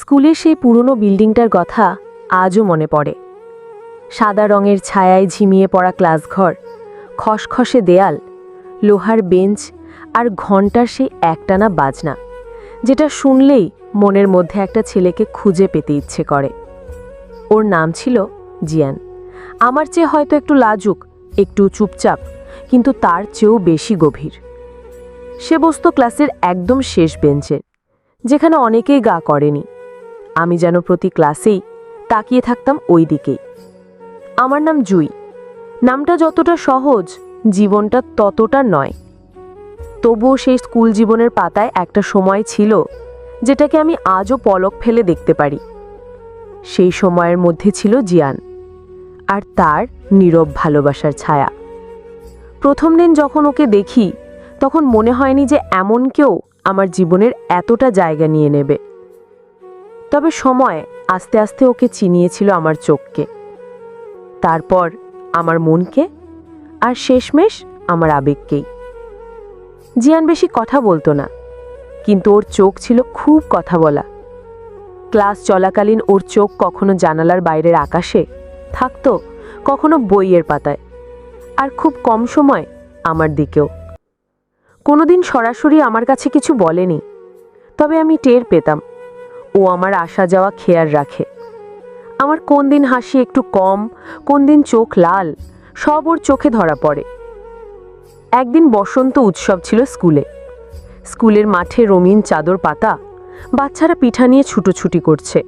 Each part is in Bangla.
স্কুলের সেই পুরনো বিল্ডিংটার কথা আজও মনে পড়ে। সাদা রঙের ছায়ায় ঝিমিয়ে পড়া ক্লাসঘর, খসখসে দেয়াল, লোহার বেঞ্চ আর ঘণ্টার সেই একটানা বাজনা, যেটা শুনলেই মনের মধ্যে একটা ছেলেকে খুঁজে পেতে ইচ্ছে করে। ওর নাম ছিল জিয়ান। আমার চেয়ে হয়তো একটু লাজুক, একটু চুপচাপ, কিন্তু তার চেয়েও বেশি গভীর। সে বসত ক্লাসের একদম শেষ বেঞ্চে, যেখানে অনেকেই গা করেনি। আমি যেন প্রতি ক্লাসেই তাকিয়ে থাকতাম ওই দিকেই আমার নাম জুই। নামটা যতটা সহজ, জীবনটা ততটা নয়। তবুও সেই স্কুল জীবনের পাতায় একটা সময় ছিল যেটাকে আমি আজও পলক ফেলে দেখতে পারি। সেই সময়ের মধ্যে ছিল জিয়ান আর তার নীরব ভালোবাসার ছায়া। প্রথম দিন যখন ওকে দেখি, তখন মনে হয়নি যে এমন কেউ আমার জীবনের এতটা জায়গা নিয়ে নেবে। তবে সময় আস্তে আস্তে ওকে চিনিয়েছিল আমার চোখকে। তারপর আমার মনকে আর শেষমেশ আমার আবেগকেই। জিয়ান বেশি কথা বলতো না, কিন্তু ওর চোখ ছিল খুব কথা বলা। ক্লাস চলাকালীন ওর চোখ কখনো জানালার বাইরের আকাশে থাকতো, কখনো বইয়ের পাতায়, আর খুব কম সময় আমার দিকেও। কোনোদিন সরাসরি আমার কাছে কিছু বলেনি, তবে আমি টের পেতাম। ও আমার আসা যাওয়া খেয়াল রাখে। আমার কোন দিন হাসি একটু কম, কোন দিন চোখ লাল, সব ওর চোখে ধরা পড়ে। একদিন বসন্ত উৎসব ছিল স্কুলে। স্কুলের মাঠে রঙিন চাদর পাতা, বাচ্চারা পিঠা নিয়ে ছুটোছুটি করছে।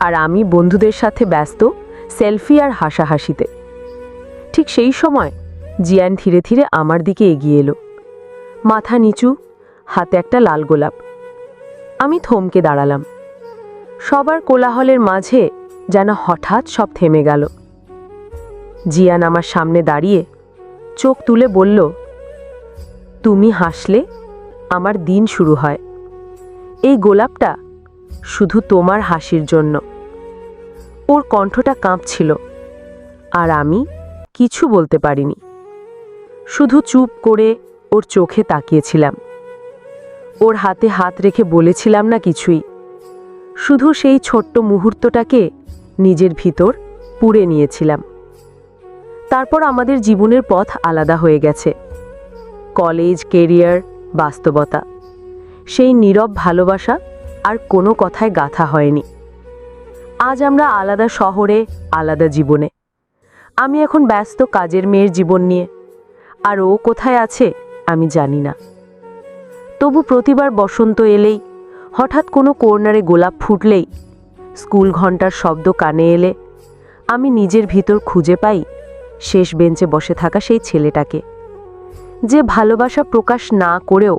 আর আমি বন্ধুদের সাথে ব্যস্ত, সেলফি আর হাসাহাসিতে। ঠিক সেই সময়, জিয়ান ধীরে ধীরে আমার দিকে এগিয়ে এলো। মাথা নিচু, হাতে একটা লাল গোলাপ। আমি থমকে দাঁড়ালাম। সবার কোলাহলের মাঝে যেন হঠাৎ সব থেমে গেল। জিয়ান আমার সামনে দাঁড়িয়ে চোখ তুলে বলল, তুমি হাসলে আমার দিন শুরু হয়। এই গোলাপটা শুধু তোমার হাসির জন্য। ওর কণ্ঠটা কাঁপছিল আর আমি কিছু বলতে পারিনি। শুধু চুপ করে ওর চোখে তাকিয়েছিলাম। ওর হাতে হাত রেখে বলেছিলাম না কিছুই। শুধু সেই ছোট্ট মুহূর্তটাকে নিজের ভিতর পুড়ে নিয়েছিলাম। তারপর আমাদের জীবনের পথ আলাদা হয়ে গেছে। কলেজ, কেরিয়ার, বাস্তবতা। সেই নীরব ভালোবাসা আর কোনো কথায় গাথা হয়নি। আজ আমরা আলাদা শহরে, আলাদা জীবনে। আমি এখন ব্যস্ত কাজের মেয়ের জীবন নিয়ে। আর ও কোথায় আছে আমি জানি না। তবু প্রতিবার বসন্ত এলেই হঠাৎ কোনো কর্নারে গোলাপ ফুটলেই স্কুল ঘণ্টার শব্দ কানে এলে, আমি নিজের ভিতর খুঁজে পাই শেষ বেঞ্চে বসে থাকা সেই ছেলেটাকে। যে ভালোবাসা প্রকাশ না করেও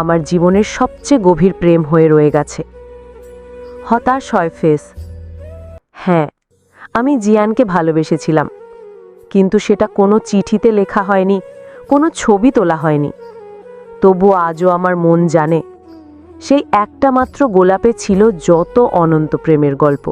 আমার জীবনের সবচেয়ে গভীর প্রেম হয়ে রয়ে গেছে। হতাশ হয় ফেস। হ্যাঁ আমি জিয়ানকে ভালোবেসেছিলাম, কিন্তু সেটা কোনো চিঠিতে লেখা হয়নি, কোনো ছবি তোলা হয়নি। তবু আজও আমার মন জানে সেই একটা মাত্র গোলাপে ছিল যত অনন্ত প্রেমের গল্প।